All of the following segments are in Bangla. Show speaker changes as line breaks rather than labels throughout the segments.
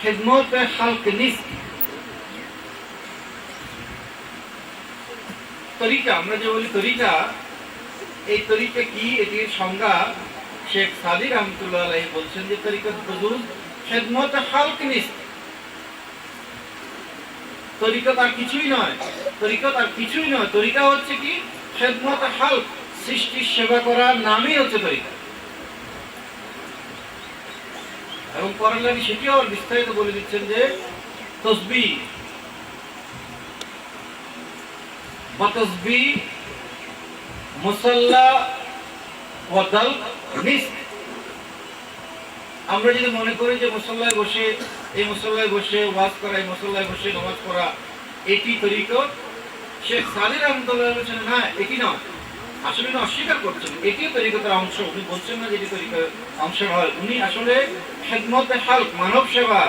খেদমত খালক নিস্ত তরিকা, আমরা যে বলি তরিকা, এই তরিকা কি? এটির সংজ্ঞা শেখ সাদি রহমতুল্লাহ বলছেন যে তরিকত বজুজ খেদমত খালক নিস্ত তরিকত আর কিছুই নয় তরিকত আর কিছুই নয়। তরিকা হচ্ছে কি? খেদমত হাল সৃষ্টির সেবা করার নামই হচ্ছে তরিকা। এবং পরালানি সেটিও আবার বিস্তারিত বলে দিচ্ছেন যে তসবি বতসবি মুসল্লা ওয়াদাল নিস্ক আমরা যদি মনে করি যে মুসল্লায় বসে, এই মুসল্লায় বসে, ওয়াজ করা, এই মুসল্লায় বসে, নামাজ পড়া, এটি তরিকত শেখ সালির রহমতুল্লাহ বলছেন না, এটি নয়। আসলে উনি অস্বীকার করছেন। এটিও তরিকতের অংশ, উনি বলছেন না যে এটি অংশ হয় উনি আসলে খেদমতে হালক, মানব সেবার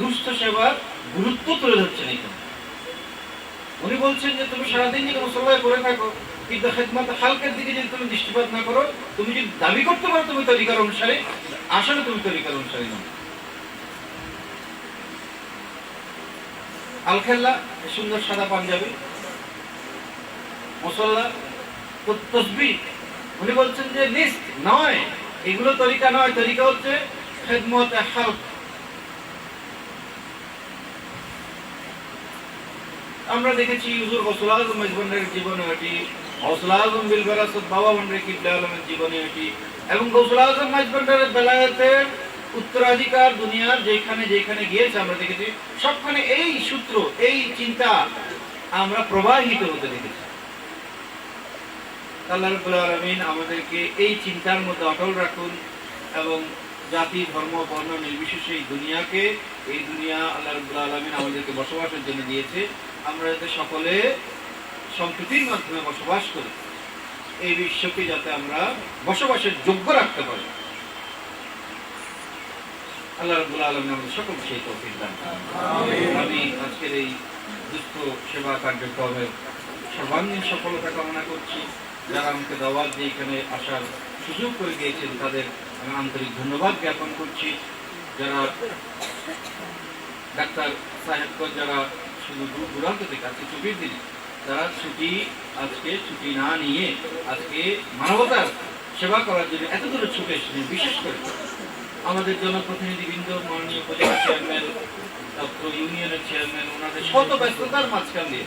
দুস্থ সেবার গুরুত্ব তুলে ধরছেন এখানে। উনি বলছেন যে, তুমি সারাদিন যদি মুসল্লায় করে থাকো, কিন্তু খেদমত হালকের দিকে যদি তুমি দৃষ্টিপাত না করো, তুমি যদি দাবি করতে পারো তুমি তরিকার অনুসারে, আসলে তুমি তরিকার অনুসারী নও আলখেল্লা, সুন্দর সাদা পাঞ্জাবি। মুসল্লা উনি বলছেন যে নিস্ত নয়, এগুলো তরিকা নয়, তরিকা হচ্ছে খেদমত আমরা দেখেছি হুজুর গৌসুল জীবনে এটি গৌসুল বাবা কিবলা আলমের জীবনে এটি, এবং গৌসুল উত্তরাধিকার দুনিয়ার যেখানে যেখানে গিয়েছে আমরা দেখেছি, সবখানে এই সূত্র, এই চিন্তা আমরা প্রবাহিত হতে দেখেছি। আল্লাহ আলামিন আমাদেরকে এই চিন্তার মধ্যে অটল রাখুন এবং জাতি ধর্ম বর্ণ নির্বিশেষে এই দুনিয়াকে এই দুনিয়া আল্লাহ রাব্বুল আলামিন আমাদেরকে বসবাসের জন্য দিয়েছে। আমরা যাতে সকলে সম্প্রীতির মাধ্যমে বসবাস করি। এই বিশ্বকে যাতে আমরা বসবাসের যোগ্য রাখতে পারি। আল্লাহ রাব্বুল আলামিন আমাদের সকল সেই তৌফিক দান আমি আজকের এই দুস্থ সেবা কার্যক্রমের সর্বাঙ্গীন সফলতা কামনা করছি। যারা আমাকে দাওয়াত দিয়ে এখানে আসার সুযোগ করে দিয়েছেন তাদের আমি আন্তরিক ধন্যবাদ জ্ঞাপন করছি। যারা ডাক্তার সাহেবগঞ্জ, যারা শুধু দূর দূরান্ত থেকে আজকে ছুটির দিন, তারা ছুটি আজকে, ছুটি না নিয়ে আজকে মানবতার সেবা করার জন্য এত দূরে ছুটে এসেছেন, বিশেষ করে আমাদের জনপ্রতিনিধিবৃন্দ, মাননীয় উপজেলা চেয়ারম্যান ডক্টর ইউনিয়নের চেয়ারম্যান ওনাদের শত ব্যস্ততার মাঝখান দিয়ে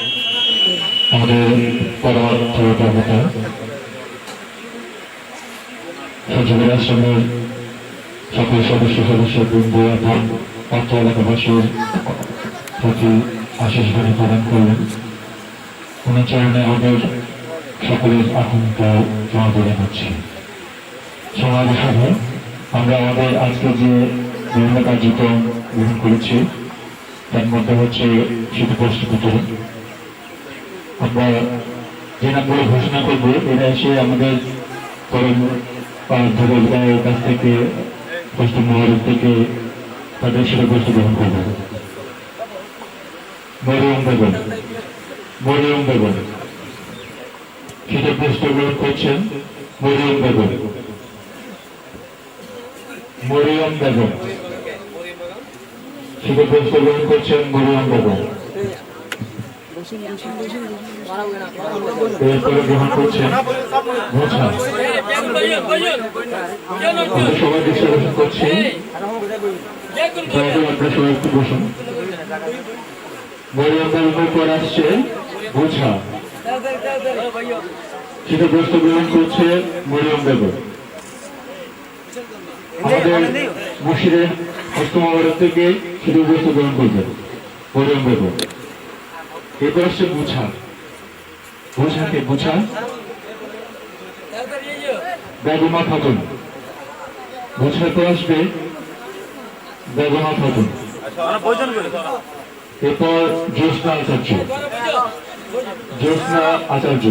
আমাদের পরমার্থ দেবতা সচিবের আশ্রমের সকল সদস্য সদস্য, বৃন্দ এবং অর্থ এলাকাবাসীর প্রতি আশিস বাণী প্রদান করলেন। উনি চরণে আমাদের সকলের আকুন্ত জমা করে হচ্ছে সমাজ হিসাবে আমরা আমাদের আজকে যে বিভিন্ন কার্যক্রম গ্রহণ করেছি, তার মধ্যে হচ্ছে শুধু প্রস্তুতি আমরা যে নামগুলো ঘোষণা করব, এরা এসে আমাদের পরম ধরের কাছ থেকে, পশ্চিম থেকে তাদের সেটা প্রস্তুতি গ্রহণ করবে। মরিয়ম বেগম মরিয়ম বেগম। সেটা প্রস্তুতি গ্রহণ করছেন মরিয়ম বেগম। মরিয়ম বেগম। শুধু প্রস্তুত গ্রহণ করছেন মরিয়ম বেগম। গ্রহণ করছেন সবাই আকর্ষণ করছি সবাই একটু বসুন মরিয়ম বেগমের পর আসছে বোঝা সেটা প্রস্তুত গ্রহণ করছে মরিয়ম বেগম আমাদের মুর্শিদের হস্তমহাভারত থেকে শুধু বস্তু গ্রহণ করবে মরিয়ম বেগম এরপর আসছে বুঝা বুঝাকে আসবে। এরপর জ্যোৎস্না আচার্য। জ্যোৎস্না আচার্য।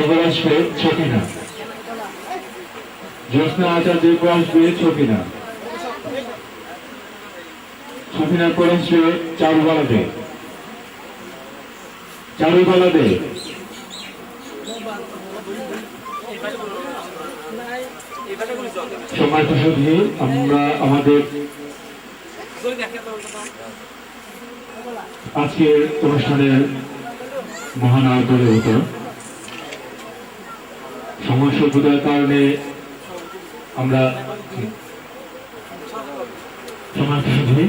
এবার আসবে ছবিনা। জ্যোৎস্না আচার্য এরপর আসবে ছবিনা। পর আসবে চারুবালা দে চারুবালা দে সম্মানিত সুধী আমরা আমাদের আজকের অনুষ্ঠানের মহান সময় স্বল্পতার কারণে আমরা সুধী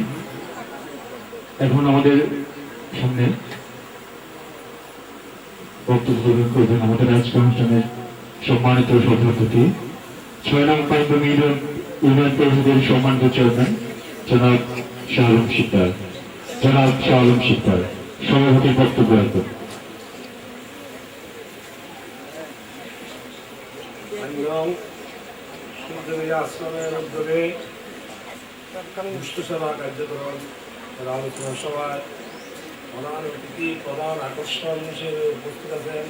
এখন আমাদের সামনে বক্তব্য গ্রহণ করবেন আমাদের আজকের অনুষ্ঠানের সম্মানিত সভাপতি, ছয় নং পাইন্দম ইউনিয়ন ইউনিয়ন পরিষদের সম্মানিত চেয়ারম্যান, জনাব শাহ আলম শিকদার। জনাব শাহ আলম শিকদার, সভাপতির বক্তব্য রাখবেন।
আশ্রমের উদ্যোগে সেবা কার্যক্রম এর সভায় প্রধান অতিথি প্রধান আকর্ষণ হিসেবে উপস্থিত আছেন।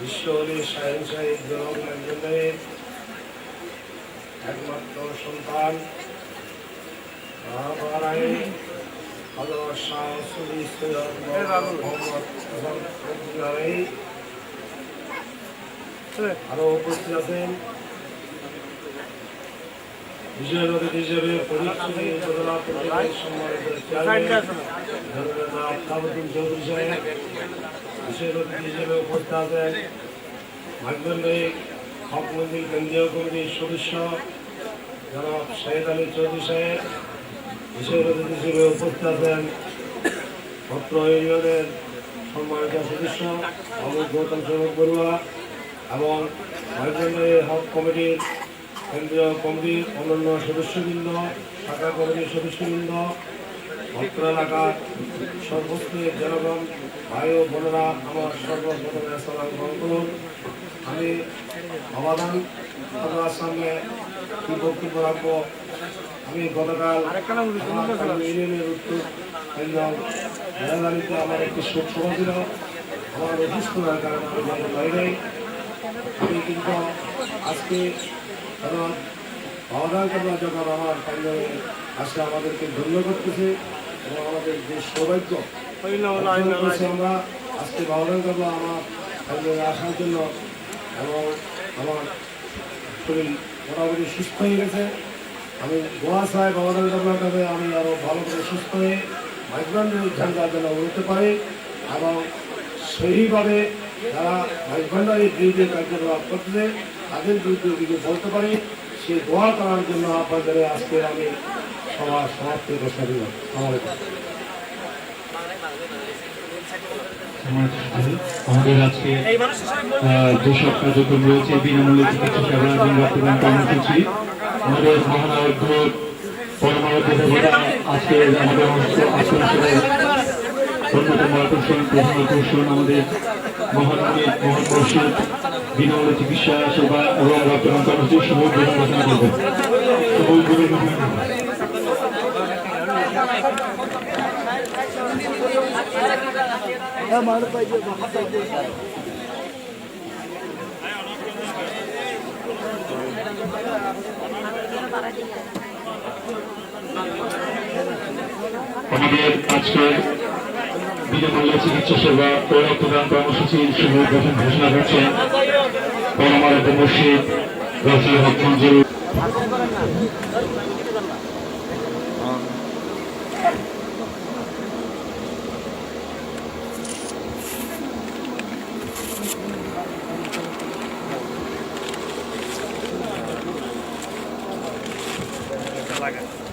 বিশ্বহরি সাহেব সাহেব জনম একজনের একমাত্র সন্তান। মহামারায় হজরত শাহ সুরি সৈয়দ মোহাম্মদ হাসান আরও উপস্থিত আছেন। বিজয় অতিথি হিসেবে ফরিদপুরে উপজেলা পরিষদের সম্মানিত আফতাবুদ্দিন চৌধুরী সাহেব বিশেষ অতিথি হিসেবে উপস্থিত আছেন মাইকবন্ডে হক মন্দির কেন্দ্রীয় কমিটির সদস্য জনাব শাহেদ আলী চৌধুরী সাহেব বিশেষ অতিথি হিসেবে উপস্থিত আছেন ভদ্র ইউনিয়নের সম্মানিত সদস্য অমিত গৌতম সৌরভ বড়ুয়া এবং মাইজন্ডে হক কমিটির কেন্দ্রীয় কমিটির অন্যান্য সদস্যবৃন্দ, শাখা কমিটির সদস্যবৃন্দ ভক্ত এলাকার সর্বস্তরের জনগণ, ভাই ও বোনেরা আমার সর্বপ্রথমে সালাম গ্রহণ করুন। আমি সমাধান আপনার সামনে কি বক্তব্য রাখব? আমি গতকাল ইউনিয়নের উত্তর মেলাদারিতে আমার একটি শোক সভা ছিল। আমার অসুস্থ হওয়ার কারণে আমি কিন্তু আজকে কারণ কাবলা যখন আমার পাঞ্জাবে আজকে আমাদেরকে ধন্য করতেছে এবং আমাদের যে সৌভাগ্য আমরা আজকে বাবাদান আমার পাঞ্জাবে আসার জন্য এবং আমার শরীর মোটামুটি সুস্থ হয়ে গেছে। আমি গোয়া বাবাদান কাবলার কাছে আমি আরও ভালো করে সুস্থ হয়ে মাইগ্রান্ডের ঝান্ডার জন্য উঠতে পারি এবং সেইভাবে যারা মাইগ্রান্ডারের বিরুদ্ধে কার্যকলাপ করতেছে তাদের বিরুদ্ধে কিছু বলতে পারি সেই দোয়া করার জন্য আপনাদের আজকে আমি সভা সমাপ্তি ঘোষণা দিলাম
আমাদের আজকে যেসব কার্যক্রম রয়েছে বিনামূল্যে চিকিৎসা সেবা এবং রক্তদান কর্মসূচি। আমাদের মহানায়ক আজকে আমাদের অন্যতম আকর্ষণ, প্রধান আকর্ষণ আমাদের বিনামূল্যে চিকিৎসা সেবা এবং রক্তদান কর্মসূচি শুভ উদ্বোধন ঘোষণা আমাদের আজকের বিনামূল্যে চিকিৎসা সেবা ও রক্তদান কর্মসূচির শুভ উদ্বোধন ঘোষণা করছেন পরমারত মসজিদ রাসুল হক মঞ্জুর। আমাদের আজকের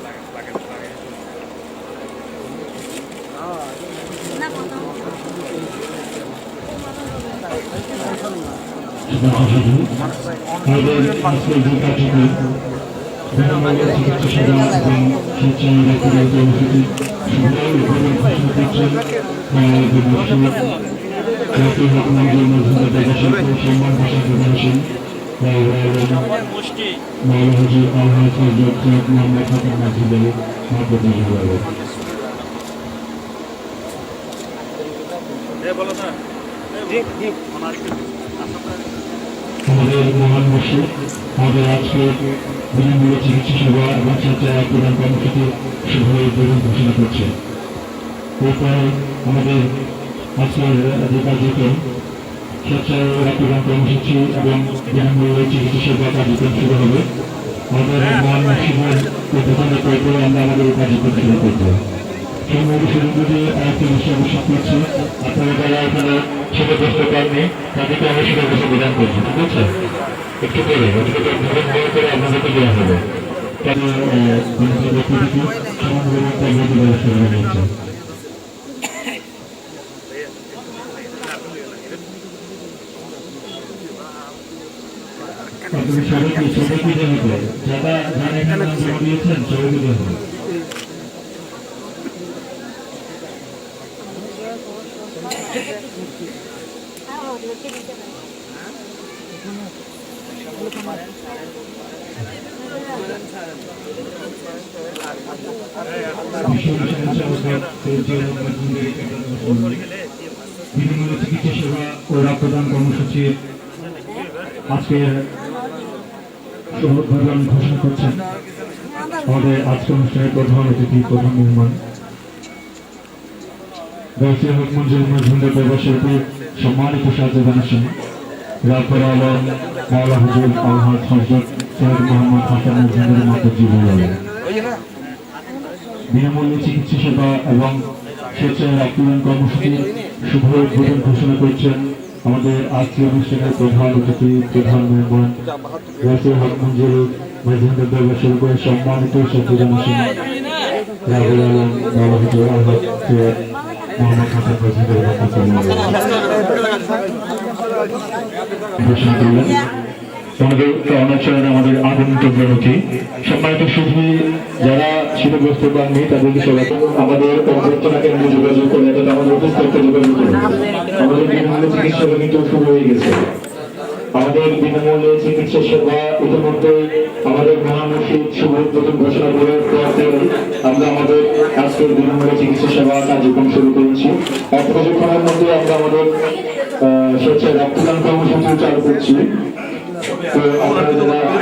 যে কার্যক্রম বিনামূল্যে চিকিৎসা সেবা এবং স্বেচ্ছায় রক্তদান কর্মসূচি শুভ উদ্বোধন ঘোষণা আমাদের মহান মসজিদ আমাদের আজকে বিনামূল্যে চিকিৎসা সেবা এবং স্বেচ্ছায় প্রদান কর্মসূচি শুভ উদ্বোধন ঘোষণা করছে। এরপরে আমাদের আজকের যে কার্যক্রম স্বেচ্ছায় রক্তদান কর্মসূচি এবং বিনামূল্যে চিকিৎসা সেবা কার্যক্রম শুরু হবে। আমাদের মহান মসজিদের উদ্বোধনের পরে আমরা আমাদের কার্যক্রম শুরু করব। সেই মধ্যে শুরু করে আরেকটি বিষয় অবশ্যই করছি। আপনারা যারা এখানে সেটা বুঝতে পারেননি তাদেরকে আমি সেটা বসে বিধান করছি, ঠিক আছে? একটু করে একটু করে ধরে ধরে করে আপনাদেরকে দেওয়া হবে। আপনি সবাইকে সবাইকে হবে, যারা যারা এখানে দিয়েছেন, সবাইকে দেওয়া হবে বিনামূল্যে চিকিৎসা সেবা ও রক্তদান কর্মসূচির আজকের উদ্বোধন ঘোষণা করছেন আমাদের আজকের অনুষ্ঠানের প্রধান অতিথি, প্রধান মেহমান। গাউসিয়া হক মঞ্জুর মজুমদার সম্মানিত আলম মাওলা হুজুর আলহাজ হজরত মোহাম্মদ হাসান বলে বিনামূল্যে চিকিৎসা সেবা এবং স্বেচ্ছায় শুভ উদ্বোধন ঘোষণা করছেন আমাদের আজকের অনুষ্ঠানের প্রধান অতিথি, প্রধান মেহমান, রাসুল হক মঞ্জুর মজুমদার ব্যবসায়ী করে সম্মানিত সত্যজন রাহুল আলম মাওলা হুজুর মোহাম্মদ হাসান মজুমদার ঘোষণা করলেন আমাদের অনাচরণে আমাদের আগন্ত গ্রন্থি সম্মানিত শুধু যারা ছিল বুঝতে পারেননি তাদেরকে সবাই আমাদের অভ্যর্থনা কেন্দ্রে যোগাযোগ করে অর্থাৎ আমাদের অফিস করতে যোগাযোগ করে আমাদের বিনামূল্যে চিকিৎসা কিন্তু শুরু হয়ে গেছে। আমাদের বিনামূল্যে চিকিৎসা সেবা ইতিমধ্যে আমাদের মহামসিদ শুভ উদ্বোধন ঘোষণা করে আমরা আমাদের আজকের বিনামূল্যে চিকিৎসা সেবা কার্যক্রম শুরু করেছি। এক কিছুক্ষণের মধ্যে আমরা আমাদের স্বেচ্ছায় রক্তদান কর্মসূচি চালু করছি। আপনারা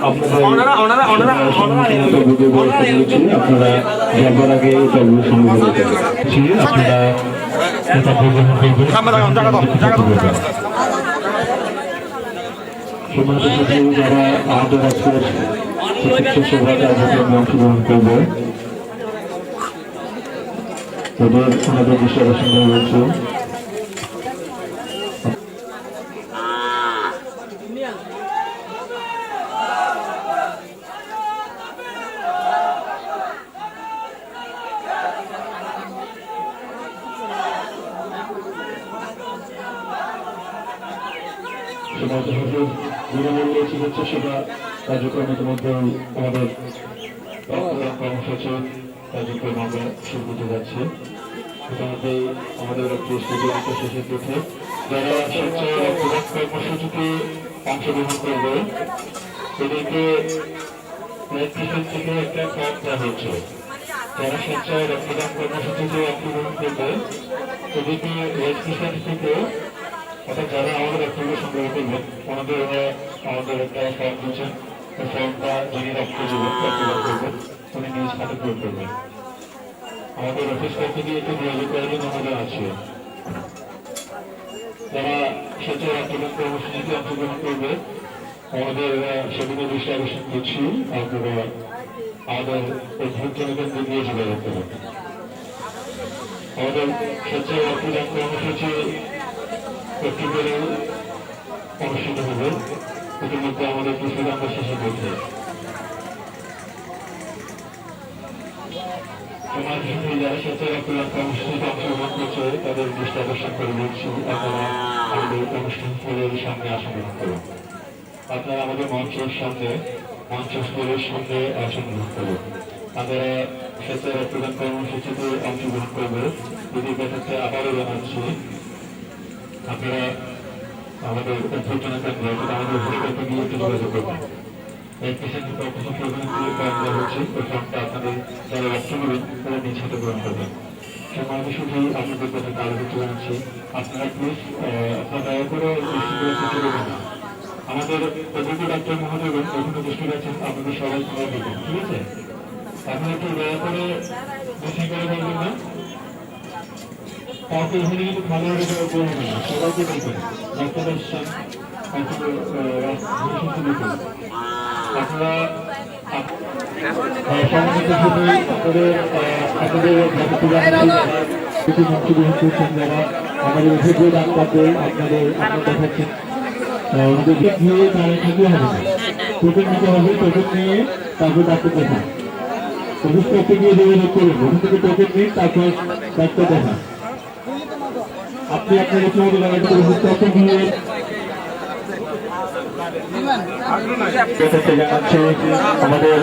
আপনারা আপনারা যাবার আগে ইন্টারভিউ সংগ্রহ করছি আপনারা ইন্টারভিউ গ্রহণ করবেন যারা আমাদের অংশগ্রহণ করবে তাদের ওনাদের বিষয় সঙ্গে রয়েছে বিনামূল্যে চিকিৎসা সেবা কার্যক্রম ইতিমধ্যে আমাদের কর্মসূচি কার্যক্রম আমরা শুরু করতে যাচ্ছি। ইতিমধ্যে আমাদের একটি স্টুডিওতে শেষের পথে যারা স্বেচ্ছায় রক্তদান কর্মসূচিতে অংশগ্রহণ করবে, এদেরকে রেড থেকে একটা কার্ড দেওয়া হচ্ছে যারা স্বেচ্ছায় রক্তদান কর্মসূচিতে অংশগ্রহণ করবে রেড ক্রিসেন্ট থেকে অর্থাৎ যারা আমাদের রক্তগুলো সংগ্রহ করবেন ওনাদের ওরা আমাদের একটা ফর্ম দিচ্ছেন। ওই ফর্মটা যিনি রক্তদান করবেন, উনি নিজ হাতে প্রয়োগ করবেন আমাদের অফিস থেকে একটু যোগাযোগ করার আমাদের আছে। যারা স্বেচ্ছায় রক্তদান কর্মসূচিতে অংশগ্রহণ করবে, আমাদের সেদিনের বিষয়ে আকর্ষণ করছি। আপনারা আমাদের এই ভোট জনগণকে নিয়ে যোগাযোগ করুন আমাদের স্বেচ্ছায় রক্তদান কর্মসূচি অক্টোবরে অনুষ্ঠিত হবে। ইতিমধ্যে আমাদের কিছু আমরা শেষে করছি তাদের দৃষ্টি করে বলছি, আপনারা সামনে আসন গ্রহণ করুন। আমাদের মঞ্চের সামনে, মঞ্চ স্থলের সামনে আসন গ্রহণ করুন। আপনারা স্বেচ্ছায় রক্তদান কর্মসূচিতে অংশগ্রহণ করবে যদি ব্যাপারটা আবারও জানাচ্ছি আপনারা আমাদের অভ্যর্থনা আমাদের এক পেশেন্ট প্রোগ্রামগুলো হচ্ছে ওই আপনাদের যারা গ্রহণ করবেন। শুধু আপনাদের কথা করতে জানাচ্ছি। আপনারা প্লিজ আপনারা দয়া করে দেবেন না। আমাদের অভিজ্ঞ ডাক্তার মহোদয়গণ এখনও উপস্থিত আছেন, আপনাদের সবাই সময় দেবেন ঠিক আছে? আপনারা একটু দয়া করে বেশি করে বলবেন না। কাউকে এখানে কিন্তু দেওয়া করবেন না সবাইকে দেখবেন ডাক্তার দেখুন আহ, আপনাদের আপনাদের কিছু অংশগ্রহণ করছেন যারা। আমাদের অভিজ্ঞ ডাক্তারদের আপনাদের আপনার দেখাচ্ছেন। ওদেরকে দিয়ে তারা থাকলে হবে। টোকেন নিতে নিয়ে তারপর ডাক্তার দেখা অফিস করতে গিয়ে যোগাযোগ করুন। ওখান থেকে টোকেন নিন তারপর ডাক্তার আপনি আপনার ইতিমধ্যে গিয়ে ক্ষেত্রে জানাচ্ছে আমাদের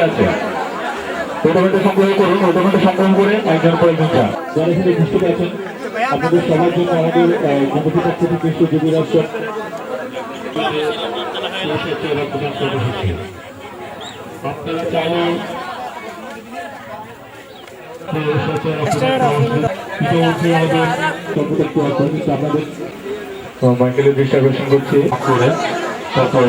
আছে করুন করে পর উপস্থিত আছেন, আপনাদের সবার আপনারা চাইলে ইতিমধ্যে আমাদের কর্মকর্তা আছেন কিন্তু আপনাদের মাইকেলের দৃষ্টি আকর্ষণ করছি করে তারপর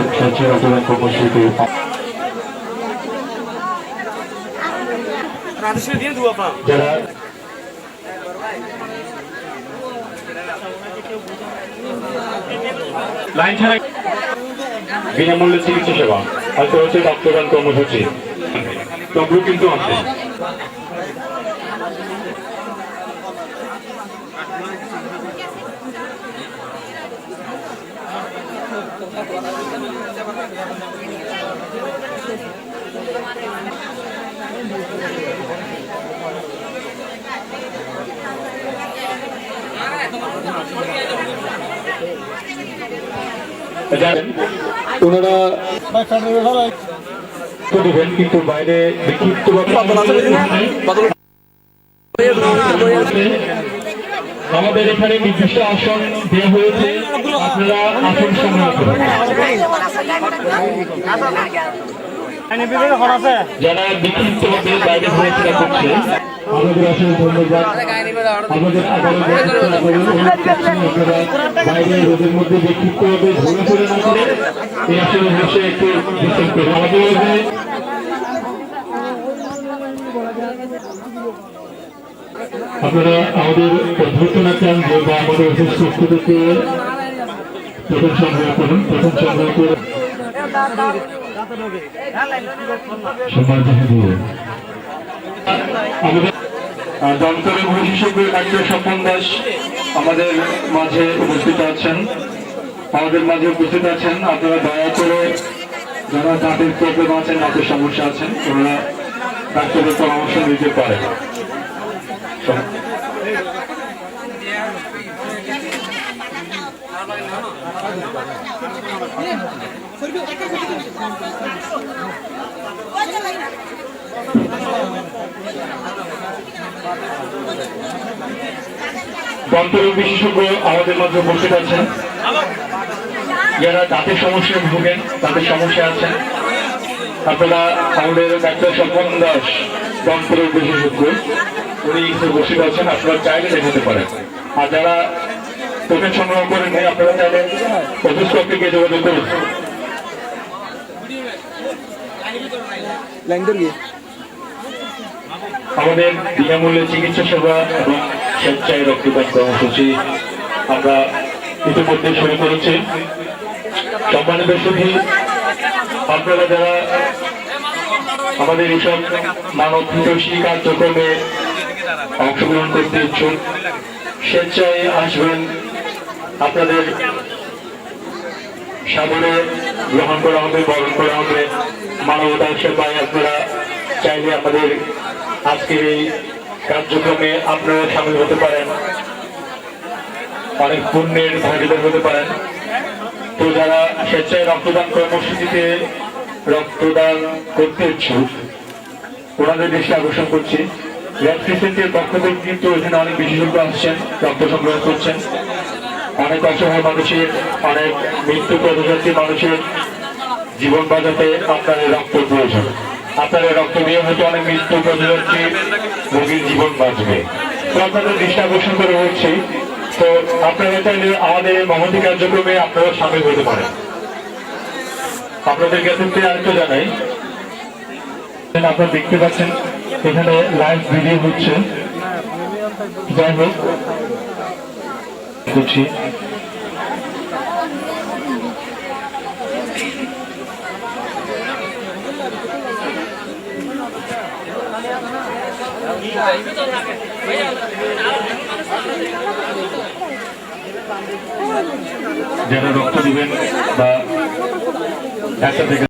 ছাড়া বিনামূল্যে চিকিৎসা সেবা। হয়তো হচ্ছে রক্তদান কর্মসূচি। তবুও কিন্তু আছে। ওনারা দেবেন কিন্তু বাইরে বিক্ষিপ্ত আমাদের এখানে নির্দিষ্ট আসন দেওয়া হয়েছে। আপনারা আসন সংগ্রহ করুন। যারা বিক্ষিপ্ত বাইরে ঘোরাফেরা করছে আমাদের অসংখ্য ধন্যবাদ আমাদের আপনারা বাইরে রোদের মধ্যে বিক্ষিপ্ত ভাবে ঘোরাফেরা না করে। এই আসলে বসে একটু বিশ্রাম করুন আমাদের আপনারা আমাদের অভ্যর্থনা চান যে বা আমাদের থেকে প্রথম সংগ্রহ করুন প্রথম সংগ্রহ করে সম্মান আমাদের দমকলের বিশেষজ্ঞ ডাক্তার স্বপন দাস আমাদের মাঝে উপস্থিত আছেন। আমাদের মাঝে উপস্থিত আছেন। আপনারা দয়া করে যারা দাঁতের প্রবলেম আছেন, দাঁতের সমস্যা আছেন, ওনারা ডাক্তারের পরামর্শ নিতে পারেন। দন্তরোগ বিশেষজ্ঞ আমাদের মাঝে উপস্থিত আছেন। যারা দাঁতের সমস্যায় ভুগেন, তাদের সমস্যা আছেন। আপনারা আমাদের ডাক্তার স্বপন দাস দন্তরোগ বিশেষজ্ঞ, উনি উপস্থিত আছেন, আপনারা চাইলে দেখাতে পারেন। আর যারা টোকেন সংগ্রহ করেন আপনারা চাইলে অফিস কর্তৃকে যোগাযোগ করুন। আমাদের বিনামূল্যে চিকিৎসা সেবা এবং স্বেচ্ছায় রক্তদান কর্মসূচি আমরা ইতিমধ্যে শুরু করেছি। সম্মানিত শুধু আপনারা যারা আমাদের এইসব মানব হিতৈষী কার্যক্রমে অংশগ্রহণ করতে ইচ্ছুক, স্বেচ্ছায় আসবেন, আপনাদের সাদরে গ্রহণ করা হবে, বরণ করা হবে। মানবতার সেবায় আপনারা চাইলে আমাদের আজকের এই কার্যক্রমে আপনারা সামিল হতে পারেন। অনেক পুণ্যের ভাগিদার হতে পারেন। তো যারা স্বেচ্ছায় রক্তদান কর্মসূচিতে রক্তদান করতে ইচ্ছুক, ওনাদের দৃষ্টি আকর্ষণ করছি। রেড ক্রিসেন্টের পক্ষ থেকে কিন্তু এখানে অনেক বিশেষজ্ঞ আসছেন, রক্ত সংগ্রহ করছেন। অনেক অসহায় মানুষের, অনেক মৃত্যু পদযাত্রী মানুষের জীবন বাঁচাতে আপনার রক্ত প্রয়োজন। আপনার রক্ত হয়তো অনেক মৃত্যু পদযাত্রী রোগীর জীবন বাঁচবে। তো আপনাদের দৃষ্টি আকর্ষণ করে হচ্ছে তো আপনারা চাইলে আমাদের এই মহতি কার্যক্রমে আপনারা সামিল হতে পারেন। আপনাদের কাছে আরেকটু জানাই। আপনারা দেখতে পাচ্ছেন, এখানে লাইভ ভিডিও হচ্ছে। যাই হোক যারা রক্ত দিবেন বা একটা থেকে